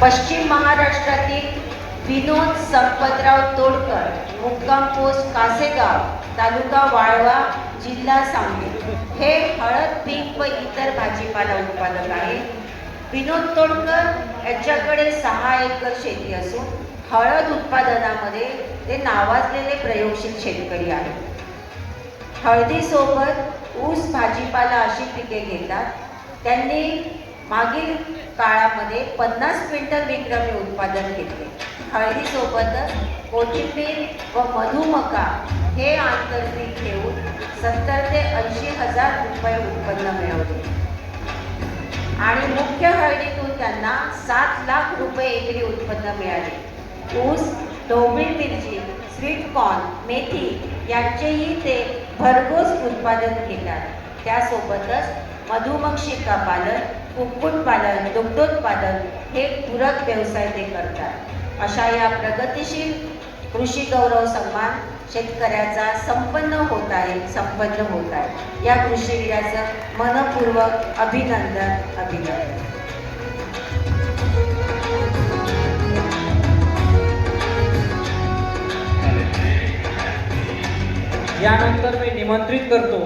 पश्चिम महाराष्ट्रातील विनोद संपतराव तोडकर मुक्काम पोस्ट कासेगाव तालुका वाळवा जिल्हा सांगली. हे हळद पीक व इतर भाजीपाला उत्पादक आहेत. विनोद तोडकर यांच्याकडे सहा एकर शेती असून हळद उत्पादनामध्ये ते नावाजलेले प्रयोगशील शेतकरी आहेत. हळदीसोबत ऊस भाजीपाला अशी पिके घेतात. त्यांनी मागील काळामध्ये पन्नास क्विंटल विक्रमी उत्पादन घेतले. हळदीसोबतच कोथिंबीर व मधुमका हे आंतरपीक घेऊन सत्तर ते ऐंशी हजार रुपये उत्पन्न मिळवले. आणि मुख्य हळदीतून त्यांना सात लाख रुपये एकरी उत्पन्न मिळाले. ऊस ढोबळी मिरची स्वीट कॉर्न मेथी यांचेही ते भरघोस उत्पादन घेतात. त्यासोबतच मधुमक्षिका पालन कुक्कुटपालन दुग्धोत्पादन हे पूरक व्यवसाय ते करतात. अशा या प्रगतिशील कृषी गौरव सन्मान शेतकऱ्याचा संपन्न होत आहे संपन्न होत आहे. या कृषीवीराचं मनपूर्वक अभिनंदन अभिनंदन. यानंतर मी निमंत्रित करतो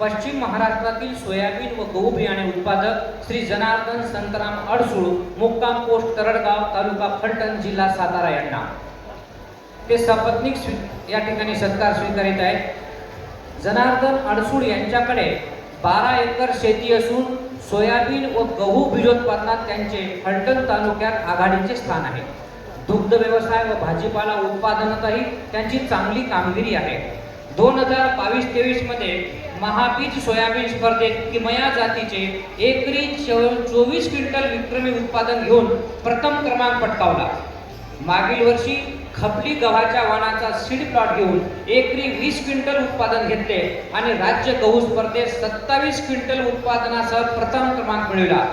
पश्चिम महाराष्ट्रातील सोयाबीन व गहू बियाणे उत्पादक श्री जनार्दन संतराम अडसूळ मुक्काम पोस्ट तरडगाव तालुका फलटण जिल्हा सातारा यांना. ते सपत्नीक स्वी- या ठिकाणी सत्कार स्वीकारित आहेत. जनार्दन अडसूळ यांच्याकडे बारा एकर शेती असून सोयाबीन व गहू बीजोत्पादनात त्यांचे फलटण तालुक्यात आघाडीचे स्थान आहे. दुग्ध व्यवसाय व भाजीपाला उत्पादनातही त्यांची चांगली कामगिरी आहे. दोन हजार बावीस तेवीसमध्ये महाबीज सोयाबीन स्पर्धेत किमया जातीचे एकरी चोवीस क्विंटल विक्रमी उत्पादन घेऊन प्रथम क्रमांक पटकावला. मागील वर्षी खपली गव्हाच्या वाणाचा सीड प्लॉट घेऊन एकरी वीस क्विंटल उत्पादन घेतले आणि राज्य गहू स्पर्धेत सत्तावीस क्विंटल उत्पादनासह प्रथम क्रमांक मिळविला.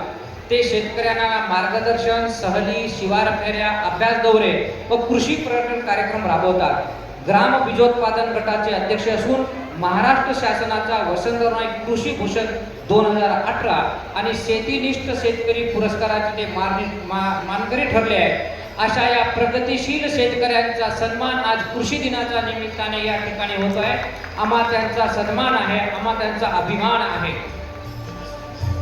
ते शेतकऱ्यांना मार्गदर्शन सहली शिवार फेऱ्या अभ्यास दौरे व कृषी पर्यटन कार्यक्रम राबवतात. ग्राम बीजोत्पादन गटाचे अध्यक्ष असून महाराष्ट्र शासनाचा वसंतराव नाईक कृषी भूषण दोन हजार अठरा आणि शेतीनिष्ठ शेतकरी पुरस्काराचे ते मा- मानकरी ठरले आहेत. अशा या प्रगतिशील शेतकऱ्यांचा सन्मान आज कृषी दिनाच्या निमित्ताने या ठिकाणी होतो आहे. आम्हा त्यांचा सन्मान आहे आम्हा त्यांचा अभिमान आहे.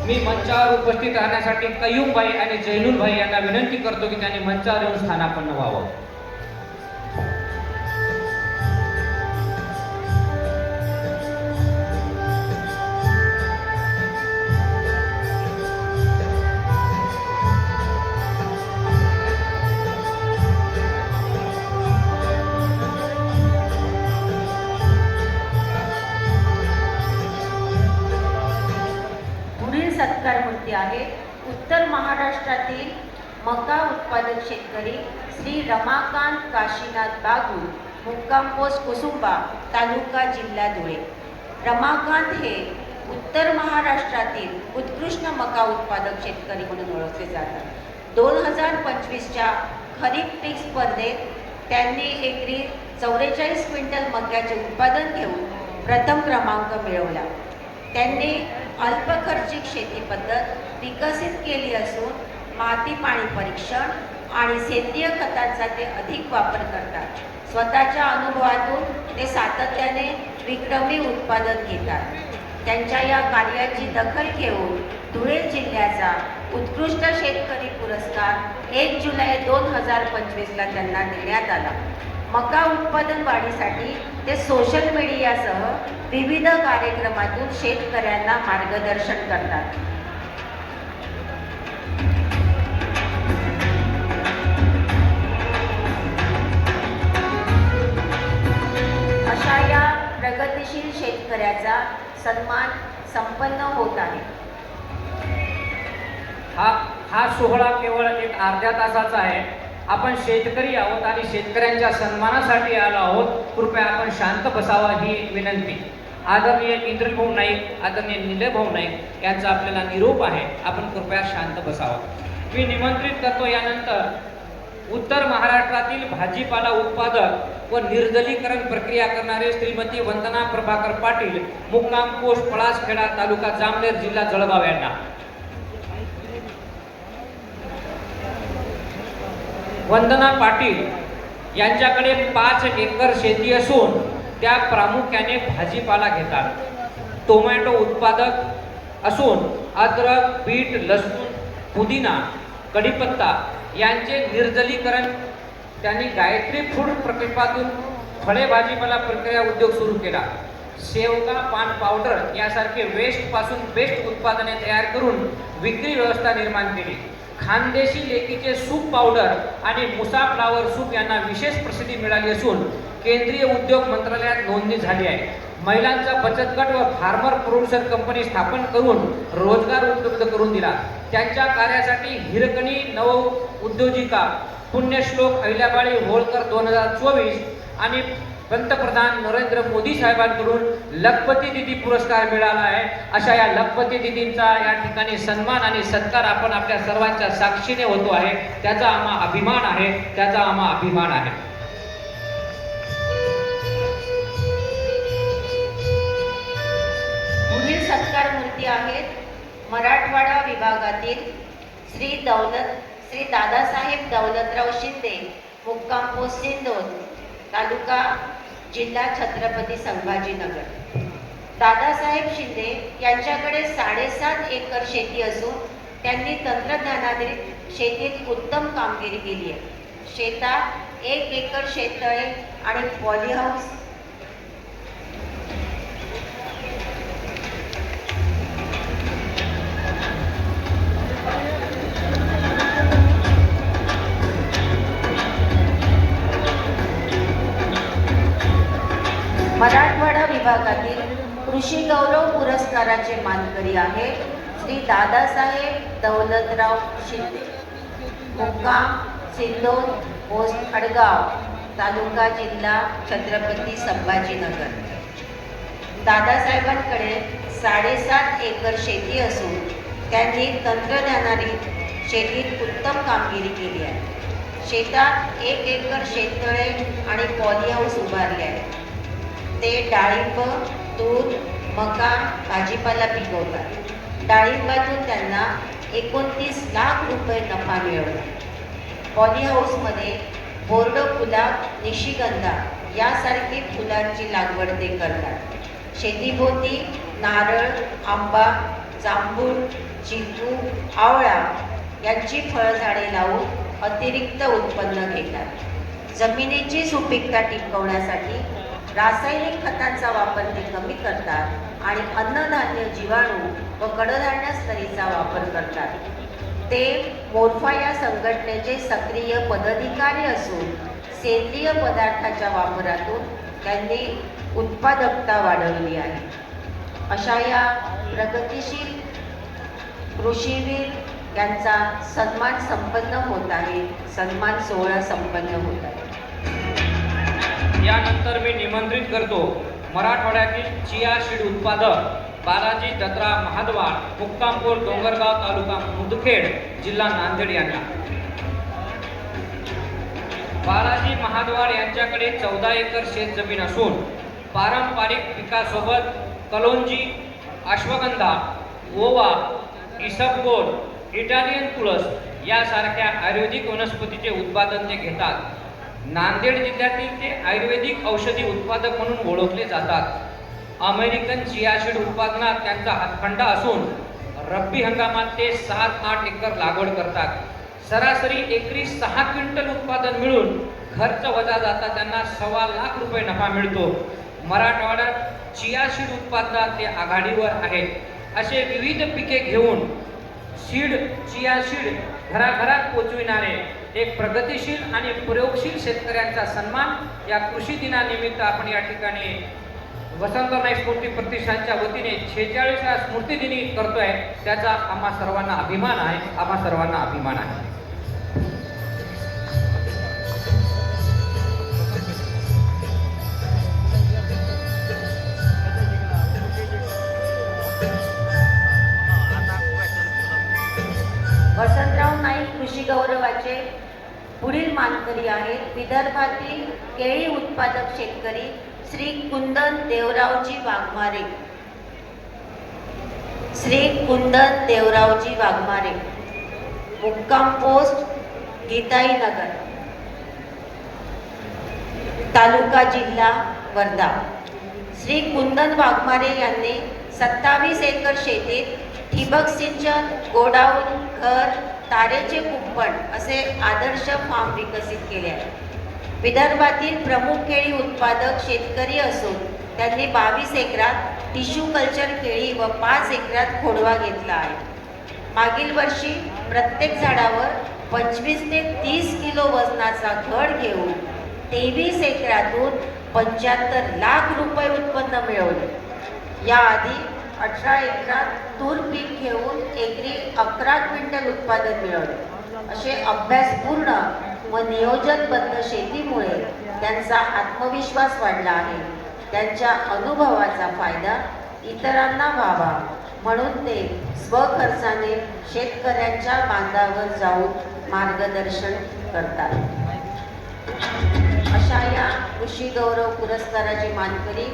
मी मंचावर उपस्थित राहण्यासाठी कयूम भाई आणि जैनुल भाई यांना विनंती करतो की त्यांनी मंचावर येऊन स्थानापन्न व्हावं. काशीनाथ बागू मुक्काम पोस्ट कुसुंबा तालुका जिल्हा धुळे. रमाकांत हे उत्तर महाराष्ट्रातील उत्कृष्ट मका उत्पादक शेतकरी म्हणून ओळखले जातात. दोन हजार पंचवीसच्या खरीप पीक स्पर्धेत त्यांनी एकरी चौवेचाळीस क्विंटल मक्याचे उत्पादन घेऊन प्रथम क्रमांक मिळवला. त्यांनी अल्पखर्चिक शेती पद्धत विकसित केली असून माती पाणी परीक्षण आणि सेंद्रिय खतांचा ते अधिक वापर करतात. स्वतःच्या अनुभवातून ते सातत्याने विक्रमी उत्पादन घेतात. त्यांच्या या कार्याची दखल घेऊन धुळे जिल्ह्याचा उत्कृष्ट शेतकरी पुरस्कार एक जुलै दोन हजार पंचवीसला त्यांना देण्यात आला. मका उत्पादन वाढीसाठी ते सोशल मीडियासह विविध कार्यक्रमातून शेतकऱ्यांना मार्गदर्शन करतात. प्रगतिशील शेतकऱ्याचा सन्मान संपन्न होत आहे. हा हा सोहळा केवळ एक अर्ध्या तासाचा आहे. आपण शेतकरी आहोत आणि शेतकऱ्यांच्या सन्मानासाठी आलो आहोत. कृपया आपण शांत बसावा ही विनंती. आदरणीय इंद्रभाऊ नाईक आदरणीय निलयभाऊ नाईक यांचा आपल्याला निरोप आहे. आपण कृपया शांत बसावा. मी निमंत्रित करतो यानंतर उत्तर महाराष्ट्रातील भाजीपाला उत्पादक व निर्जलीकरण प्रक्रिया करणारे श्रीमती वंदना प्रभाकर पाटील मुक्काम पोस्ट पळासखेडा तालुका जामनेर जिल्हा जळगाव यांना. वंदना पाटील यांच्याकडे पाच एकर शेती असून त्या प्रामुख्याने भाजीपाला घेतात. टोमॅटो उत्पादक असून अद्रक बीट लसूण पुदिना कढीपत्ता यांचे निर्जलीकरण त्यांनी गायत्री फूड प्रकल्पातून फळे भाजीपाला प्रक्रिया उद्योग सुरू केला. शेवगा पान पावडर यासारखे वेस्टपासून बेस्ट उत्पादने तयार करून विक्री व्यवस्था निर्माण केली. खानदेशी लेकीचे सूप पावडर आणि मुसा फ्लावर सूप यांना विशेष प्रसिद्धी मिळाली असून केंद्रीय उद्योग मंत्रालयात नोंदणी झाली आहे. महिलांचा बचत गट व फार्मर प्रोड्युसर कंपनी स्थापन करून रोजगार उपलब्ध करून दिला. त्यांच्या कार्यासाठी हिरकणी नव उद्योजिका पुण्यश्लोक अहिल्याबाई होळकर दोन हजार चोवीस आणि पंतप्रधान नरेंद्र मोदी साहेबांकडून लखपती दिदी पुरस्कार मिळाला आहे. अशा या लखपती दिदींचा या ठिकाणी सन्मान आणि सत्कार आपण आपल्या सर्वांच्या साक्षीने होतो आहे. त्याचा आम्हा अभिमान आहे. त्याचा आम्हा अभिमान आहे. पुढील सत्कार मूर्ती आहेत मराठवाडा विभागातील श्री दौलत श्री दादासाहेब दौलतराव शिंदे मुक्काम पोस्ट सिंदोद तालुका जिल्हा छत्रपती संभाजीनगर. दादासाहेब शिंदे यांच्याकडे साडेसात एकर शेती असून त्यांनी तंत्रज्ञानाधारित शेतीत उत्तम कामगिरी केली आहे. शेतात एक एकर शेततळे आणि पॉलीहाऊस मराठवाडा विभागातील कृषी गौरव पुरस्काराचे मानकरी आहे श्री दादासाहेब दौलतराव शिंदे. मुक्काम सिल्लोड पोस्ट खडगाव तालुका जिल्हा छत्रपती संभाजीनगर. दादासाहेबांकडे साडेसात एकर शेती असून त्यांनी तंत्रज्ञानाने शेतीत उत्तम कामगिरी केली आहे. शेतात एक एकर शेततळे आणि पॉलीहाऊस उभारले आहे ते डाळिंब दूध मका भाजीपाला पिकवतात. डाळिंबातून त्यांना एकोणतीस लाख रुपये नफा मिळवला. पॉलीहाऊसमध्ये बोर्ड गुलाब निशिगंधा यासारखी फुलांची लागवड ते करतात. शेतीभोवती नारळ आंबा जांभूळ चिकू आवळा यांची फळझाडे लावून अतिरिक्त उत्पन्न घेतात. जमिनीची सुपीकता टिकवण्यासाठी रासायनिक खतांचा वापर ते कमी करतात आणि अन्नधान्य जीवाणू व कडधान्य स्तरीचा वापर करतात. ते मोर्फा या संघटनेचे सक्रिय पदाधिकारी असून सेंद्रिय पदार्थाच्या वापरातून त्यांनी उत्पादकता वाढवली आहे. अशा या प्रगतिशील कृषीवीर यांचा सन्मान संपन्न होत आहे सन्मान सोहळा संपन्न होत आहे. यानंतर मी निमंत्रित करतो. मराठवाड्यातील चिया सीड उत्पादक बालाजी दत्रा महादवाड मुक्कामपूर डोंगरगाव तालुका मुदखेड जिल्हा नांदेड यांना. बालाजी महाद्वार यांच्याकडे चौदा एकर शेत जमीन असून पारंपरिक पिकासोबत कलोंजी अश्वगंधा ओवा इसबगोल इटालियन तुळस यासारख्या आयुर्वेदिक वनस्पतीचे उत्पादन ते घेतात. नांदेड जिल्ह्यातील ते आयुर्वेदिक औषधी उत्पादक म्हणून ओळखले जातात. अमेरिकन चियाशीड उत्पादनात त्यांचा हातखंडा असून रब्बी हंगामात ते सात आठ एकर लागवड करतात. सरासरी एकरी सहा क्विंटल उत्पादन मिळून खर्च वजा जाता त्यांना सव्वा लाख रुपये नफा मिळतो. मराठवाड्यात चियाशीड उत्पादनात ते आघाडीवर आहेत. असे विविध पिके घेऊन सीड चिया सीड घराघरात पोचविणारे एक प्रगतिशील आणि प्रयोगशील शेतकऱ्यांचा सन्मान या कृषी दिनानिमित्त आपण या ठिकाणी वसंतराव नाईक स्फूर्ती प्रतिष्ठानच्या वतीने छेचाळीसव्या स्मृतिदिनी करतोय. त्याचा आम्हा सर्वांना अभिमान आहे. आम्हा सर्वांना अभिमान आहे. वसंतराव नाईक कृषी गौरवाचे पुढील मानकरी आहेत विदर्भातील केळी उत्पादक शेतकरी श्री कुंदन देवरावजी वाघमारे. श्री कुंदन देवरावजी वाघमारे. मुक्काम पोस्ट गीताई नगर तालुका जिल्हा वर्धा. श्री कुंदन वाघमारे यांनी सत्तावीस एकर शेतीत ठिबक सिंचन गोडाऊन घर तारेचे कुंपण असे आदर्श फार्म विकसित केले आहे. विदर्भातील प्रमुख केळी उत्पादक शेतकरी असून त्यांनी बावीस एकरात टिश्यू कल्चर केळी व पाच एकरात खोडवा घेतला आहे. मागील वर्षी प्रत्येक झाडावर पंचवीस ते तीस किलो वजनाचा घड घेऊन तेवीस एकरातून पंच्याहत्तर लाख रुपये उत्पन्न मिळवले. याआधी अठरा एकरात तूर पीक घेऊन एकरी अकरा क्विंटल उत्पादन मिळवले. असे अभ्यासपूर्ण व नियोजनबद्ध शेतीमुळे त्यांचा आत्मविश्वास वाढला आहे. त्यांच्या अनुभवाचा फायदा इतरांना व्हावा म्हणून ते स्वखर्चाने शेतकऱ्यांच्या बांधावर जाऊन मार्गदर्शन करतात. अशा या कृषी गौरव पुरस्काराचे मानकरी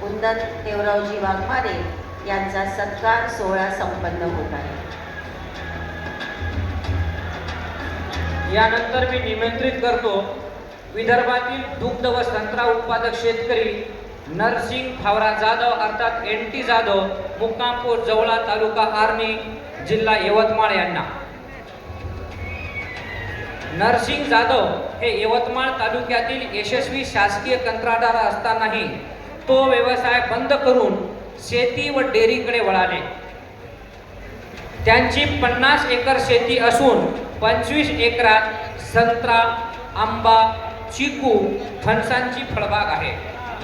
कुंदन देवरावजी वाघमारे यांचा सत्कार सोहळा संपन्न होत आहे. यानंतर मी निमंत्रित करतो विदर्भातील दुग्ध व संत्रा उत्पादक शेतकरी नरसिंग फावरा जाधव अर्थात एन टी जाधव मुक्कामपूर जवळा तालुका आर्णी जिल्हा यवतमाळ यांना. नरसिंग जाधव हे यवतमाळ तालुक्यातील यशस्वी शासकीय कंत्राटदार असतानाही तो व्यवसाय बंद करून शेती व डेअरीकडे वळाले. त्यांची पन्नास एकर शेती असून पंचवीस एकरात संत्रा आंबा चिकू फणसांची फळबाग आहे.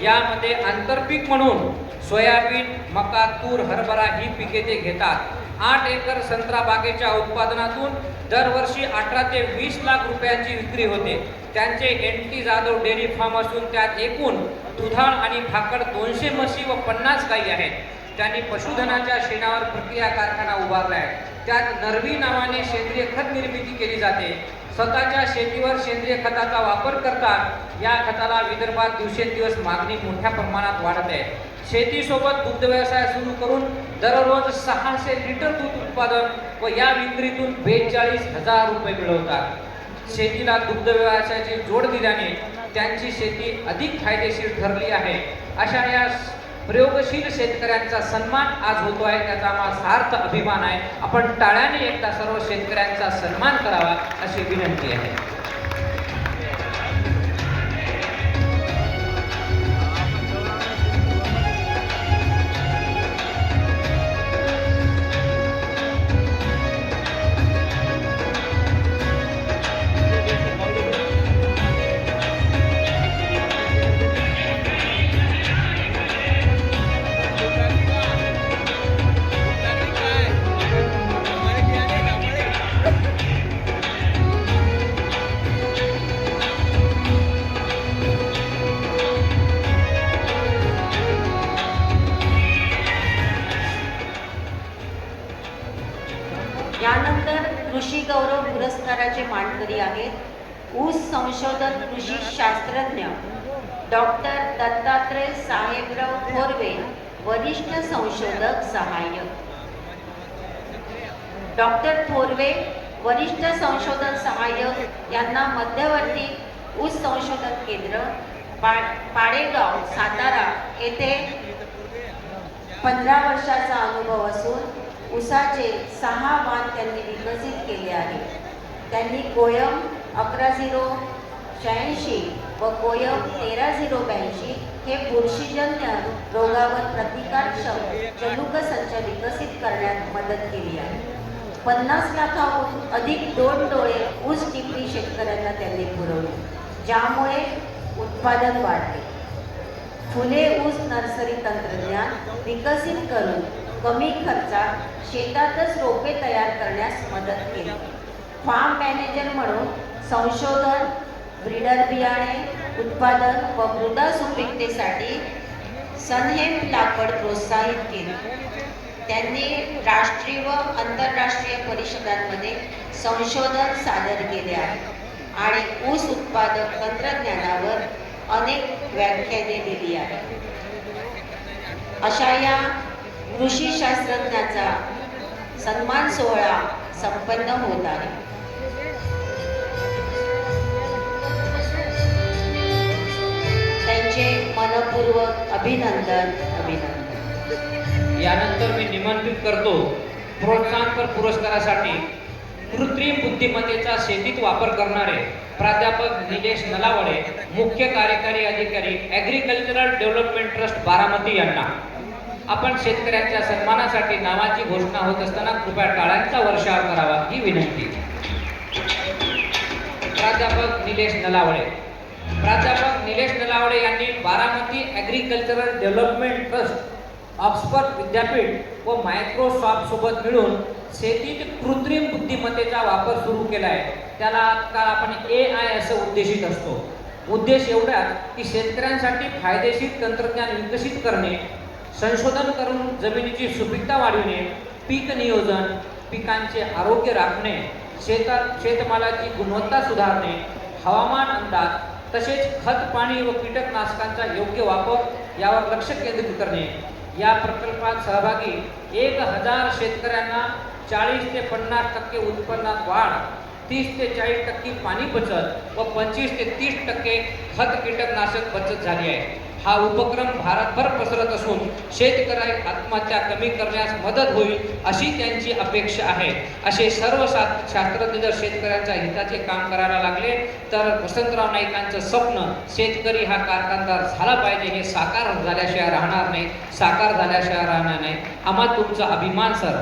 यामध्ये आंतरपीक म्हणून सोयाबीन मका तूर हरभरा ही पिके ते घेतात. आठ एकर संत्रा बागेच्या उत्पादनातून दरवर्षी अठरा ते वीस लाख रुपयांची विक्री होते. त्यांचे N T Jadhav dairy farm असून त्यात एकूण दुधाळ आणि भाकर दोनशे म्हशी व पन्नास गायी आहेत. त्यांनी पशुधनाच्या शेणावर प्रक्रिया कारखाना उभारला आहे त्यात नरवी नावाने सेंद्रिय खत निर्मिती केली जाते. स्वतःच्या शेतीवर सेंद्रिय खताचा वापर करतात या खताला विदर्भात दिवसेंदिवस मागणी मोठ्या प्रमाणात वाढत आहे. शेतीसोबत दुग्ध व्यवसाय सुरू करून दररोज सहाशे लिटर दूध उत्पादन व या विक्रीतून बेचाळीस हजार रुपये मिळवतात. शेतीला दुग्ध व्यवसायाची जोड दिल्याने त्यांची शेती अधिक फायदेशीर ठरली आहे. अशा या प्रयोगशील शेतकऱ्यांचा सन्मान आज होतो आहे त्याचा आम्हाला सार्थ अभिमान आहे. आपण टाळ्याने एकदा सर्व शेतकऱ्यांचा सन्मान करावा अशी विनंती आहे. संशोधन कृषी शास्त्रज्ञ डॉक्टर दत्तात्रय साहेबराव थोरवे वरिष्ठ संशोधक सहाय्यक. डॉक्टर थोरवे वरिष्ठ संशोधन सहाय्यक यांना मध्यवर्ती ऊस संशोधन केंद्र पा पाडेगाव सातारा येथे पंधरा वर्षाचा अनुभव असून उसाचे सहा वाण त्यांनी विकसित केले आहे. त्यांनी कोयम अकरा झिरो शहाऐंशी व कोयम तेरा झिरो ब्याऐंशी हे बुरशीजन्य रोगावर प्रतिकारक्षम जनुक संच विकसित करण्यात मदत केली आहे. पन्नास लाखाहून अधिक दोन डोळे ऊस टिपरी शेतकऱ्यांना त्यांनी पुरवले ज्यामुळे उत्पादन वाढले. फुले ऊस नर्सरी तंत्रज्ञान विकसित करून कमी खर्चात शेतातच रोपे तयार करण्यास मदत केली. फार्म मॅनेजर म्हणून संशोधन ब्रीडर बियाणे उत्पादन व मृदा सुपीकतेसाठी सनहेम लागवड प्रोत्साहित केली. त्यांनी राष्ट्रीय व आंतरराष्ट्रीय परिषदांमध्ये संशोधन सादर केले आहे आणि ऊस उत्पादक तंत्रज्ञानावर अनेक व्याख्याने दिली आहेत. अशा या कृषी शास्त्रज्ञाचा सन्मान सोहळा संपन्न होत आहे. त्यांचे मनपूर्वक अभिनंदन अभिनंदन. यानंतर मी निमंत्रित करतो प्रोत्साहनपर पुरस्कारासाठी कृत्रिम बुद्धिमत्तेचा शेतीत वापर करणारे प्राध्यापक निलेश नलावडे मुख्य कार्यकारी अधिकारी ॲग्रिकल्चरल डेव्हलपमेंट ट्रस्ट बारामती यांना. आपण शेतकऱ्यांच्या सन्मानासाठी नावाची घोषणा होत असताना कृपया टाळ्यांचा वर्षाव करावा ही विनंती. प्राध्यापक निलेश नलावडे. प्राध्यापक निलेश नलावडे यांनी Baramati agricultural development trust Oxford विद्यापीठ व मायक्रोसॉफ्ट सोबत मिळून शेतीत कृत्रिम बुद्धिमत्तेचा वापर सुरू केला आहे त्याला आजकाल आपण ए आय असं उद्देशित असतो. उद्देश एवढाच की शेतकऱ्यांसाठी फायदेशीर तंत्रज्ञान विकसित करणे संशोधन करून जमिनीची सुपीकता वाढविणे पीक नियोजन पिकांचे आरोग्य राखणे शेतात शेतमालाची गुणवत्ता सुधारणे हवामान अंदाज तसेच खत पाणी व कीटकनाशकांचा योग्य वापर यावर लक्ष केंद्रित करणे. या प्रकल्पात सहभागी एक हजार शेतकऱ्यांना चाळीस ते पन्नास टक्के उत्पन्नात वाढ तीस ते चाळीस टक्के पाणी बचत व पंचवीस ते तीस टक्के खत कीटकनाशक बचत झाली आहे. हा उपक्रम भारतभर पसरत असून शेतकरी आत्महत्या कमी करण्यास मदत होईल अशी त्यांची अपेक्षा आहे. असे सर्व शा शास्त्रज्ञ जर शेतकऱ्यांच्या हिताचे काम करायला लागले तर वसंतराव नाईकांचं स्वप्न शेतकरी हा कारखानदार झाला पाहिजे हे साकार झाल्याशिवाय राहणार नाही साकार झाल्याशिवाय राहणार नाही. आम्हा तुमचा अभिमान सर.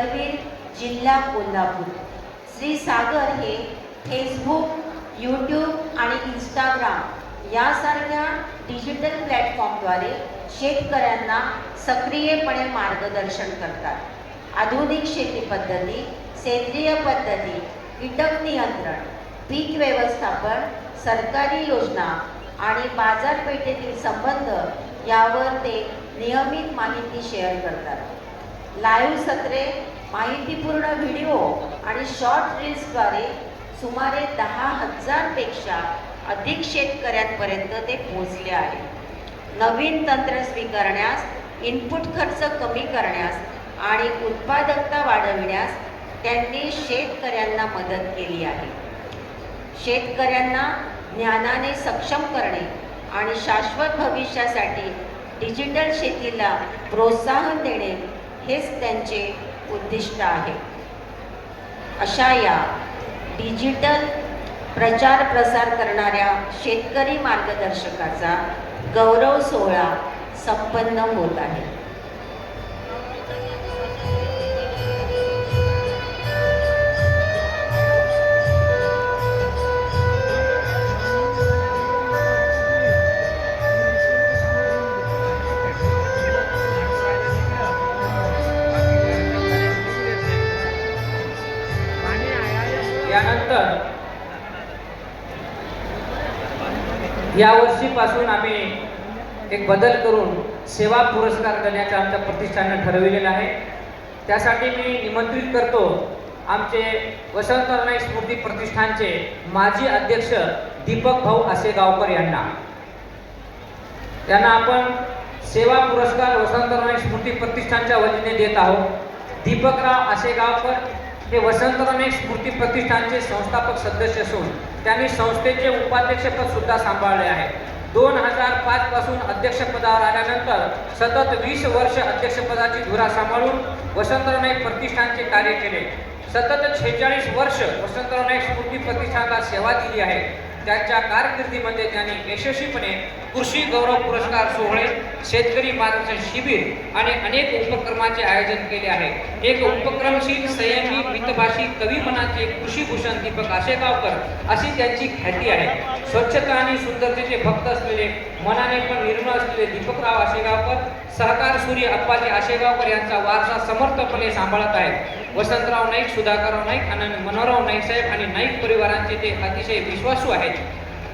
करवीर जिल्हा कोल्हापूर. श्री सागर हे फेसबुक यूट्यूब आणि इंस्टाग्राम यासारख्या डिजिटल प्लॅटफॉर्मद्वारे शेतकऱ्यांना सक्रियपणे मार्गदर्शन करतात. आधुनिक शेती पद्धती सेंद्रिय पद्धती कीटक नियंत्रण पीक व्यवस्थापन सरकारी योजना आणि बाजारपेठेतील संबंध यावर ते नियमित माहिती शेअर करतात. लाईव्ह सत्रे माहितीपूर्ण व्हिडिओ आणि शॉर्ट रील्सद्वारे सुमारे दहा हजारपेक्षा अधिक शेतकऱ्यांपर्यंत ते पोहोचले आहे. नवीन तंत्र स्वीकारण्यास इनपुट खर्च कमी करण्यास आणि उत्पादकता वाढविण्यास त्यांनी शेतकऱ्यांना मदत केली आहे. शेतकऱ्यांना ज्ञानाने सक्षम करणे आणि शाश्वत भविष्यासाठी डिजिटल शेतीला प्रोत्साहन देणे हेच त्यांचे उद्दिष्ट आहे. अशा या डिजिटल प्रचार प्रसार करणाऱ्या शेतकरी मार्गदर्शकाचा गौरव सोहळा संपन्न होत आहे. यानंतर या वर्षीपासून आम्ही एक बदल करून सेवा पुरस्कार देण्याचं आमच्या प्रतिष्ठानं ठरविलेलं आहे. त्यासाठी मी निमंत्रित करतो आमचे वसंतराव नाईक स्मृती प्रतिष्ठानचे माजी अध्यक्ष दीपक भाऊ आसेगावकर यांना. त्यांना आपण सेवा पुरस्कार वसंतराव नाईक स्मृती प्रतिष्ठानच्या वतीने देत आहोत. दीपकराव आसेगावकर हे वसंतराम नाईक स्मृती प्रतिष्ठानचे संस्थापक सदस्य असून त्यांनी संस्थेचे उपाध्यक्षपद सुद्धा सांभाळले आहे. दोन हजार पाच पासून अध्यक्षपदावर आल्यानंतर सतत वीस वर्ष अध्यक्षपदाची धुरा सांभाळून वसंतराव नाईक प्रतिष्ठानचे कार्य केले. सतत छेचाळीस वर्ष वसंतराव नाईक स्मृती प्रतिष्ठानला सेवा दिली आहे. त्यांच्या कारकिर्दीमध्ये त्यांनी यशस्वीपणे कृषी गौरव पुरस्कार सोहळे शेतकरी मार्गदर्शन शिबिर आणि अनेक उपक्रमाचे आयोजन केले आहे. एक उपक्रमशील संयमी मितभाषी कवी मनाचे कृषीभूषण दीपक आशेगावकर अशी त्यांची ख्याती आहे. स्वच्छता आणि सुंदरतेचे भक्त असलेले मनाने पण निर्मळ असलेले दीपकराव आशेगावकर सहकार सूर्य अप्पाजी आशेगावकर यांचा वारसा समर्थपणे सांभाळत आहेत. वसंतराव नाईक सुधाकरराव नाईक आणि मनोहरराव नाईक साहेब आणि नाईक परिवारांचे ते अतिशय विश्वासू आहेत.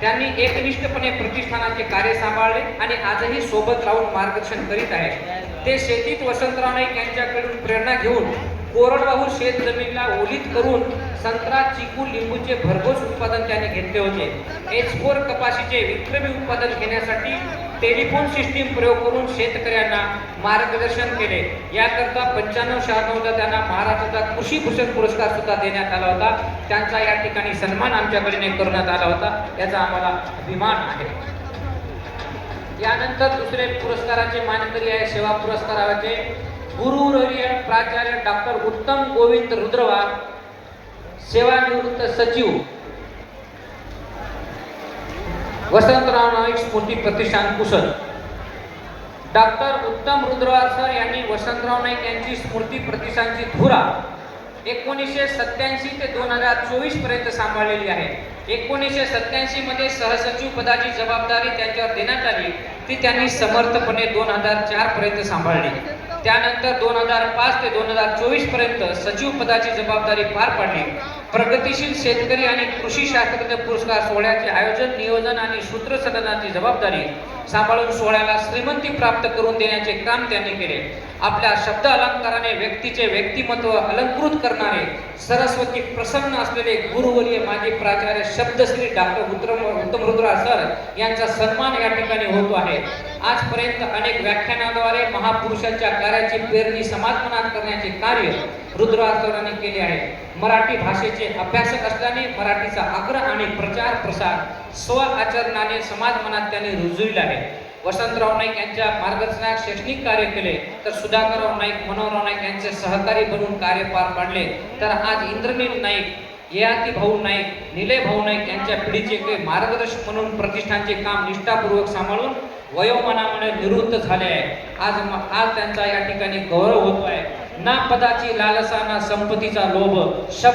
त्यांनी एकनिष्ठपणे प्रतिष्ठानाचे कार्य सांभाळले आणि आजही सोबत राहून मार्गदर्शन करीत आहेत. ते शेतीत वसंतराव नाईक यांच्याकडून प्रेरणा घेऊन कोरडवाहू शेत जमीनला ओलीत करून संत्रा चिकू लिंबूचे भरघोस उत्पादन त्याने घेतले होते. एच फोर कपाशीचे विक्रमी उत्पादन घेण्यासाठी टेलिफोन सिस्टीम प्रयोग करून शेतकऱ्यांना मार्गदर्शन केले. याकरता पंच्याण्णव शहाण्णवला त्यांना महाराष्ट्राचा कृषी भूषण पुरस्कार सुद्धा देण्यात आला होता. त्यांचा या ठिकाणी सन्मान आमच्याकडे करण्यात आला होता. याचा आम्हाला अभिमान आहे. यानंतर दुसरे पुरस्काराचे मानकरी आहे सेवा पुरस्काराचे गुरुवर्य प्राचार्य डॉक्टर उत्तम गोविंद रुद्रवा सेवानिवृत्त सचिव. वसंतराव नाईक स्मृती प्रतिष्ठान कुशल. डॉक्टर उत्तम रुद्रवार सर यांनी वसंतराव नाईक यांची स्मृती प्रतिष्ठानची धुरा एकोणीसशे सत्याऐंशी ते दोन हजार चोवीसपर्यंत सांभाळलेली आहे. एकोणीसशे सत्याऐंशी मध्ये सहसचिव पदाची जबाबदारी त्यांच्यावर देण्यात आली. ती त्यांनी समर्थपणे दोन हजार चार पर्यंत सांभाळली. त्यानंतर दोन हजार पाच ते दोन हजार चोवीसपर्यंत सचिव पदाची जबाबदारी पार पाडली. प्रगतीशील शेतकरी आणि कृषी शास्त्रज्ञ पुरस्कार सोहळ्याचे आयोजन नियोजन आणि सूत्रसदनाची जबाबदारी सांभाळून सोहळ्याला श्रीमंती प्राप्त करून देण्याचे काम त्यांनी केले. आपल्या शब्द अलंकाराने व्यक्तीचे व्यक्तिमत्व अलंकृत करणारे सरस्वती प्रसन्न असलेले गुरुवर्य माजी प्राचार्य शब्दश्री डॉक्टर उत्तम उत्तम रुद्रा सर यांचा सन्मान या ठिकाणी होतो आहे. आजपर्यंत अनेक व्याख्यानाद्वारे महापुरुषांच्या कार्याची पेरणी समाजमनात करण्याचे कार्य रुद्र सरांनी केले आहे. मराठी भाषेचे अभ्यासक असल्याने मराठीचा आग्रह आणि प्रचार प्रसार स्व आचरणाने समाज मनात त्याने रुजविला आहे. वसंतराव नाईक यांच्या मार्गदर्शनात शैक्षणिक कार्य केले तर सुधाकरराव नाईक मनोहरराव नाईक यांचे सहकारी बनून कार्य पार पाडले तर आज इंद्रनील नाईक ययाती भाऊ नाईक निलय भाऊ नाईक यांच्या पिढीचे मार्गदर्शक म्हणून प्रतिष्ठानचे काम निष्ठापूर्वक सांभाळून वयोमानामुळे निवृत्त झाले आहे. आज आज त्यांचा या ठिकाणी गौरव होतो आहे ना पदाची लालसा ना संपत्तीचा लोभ शब्द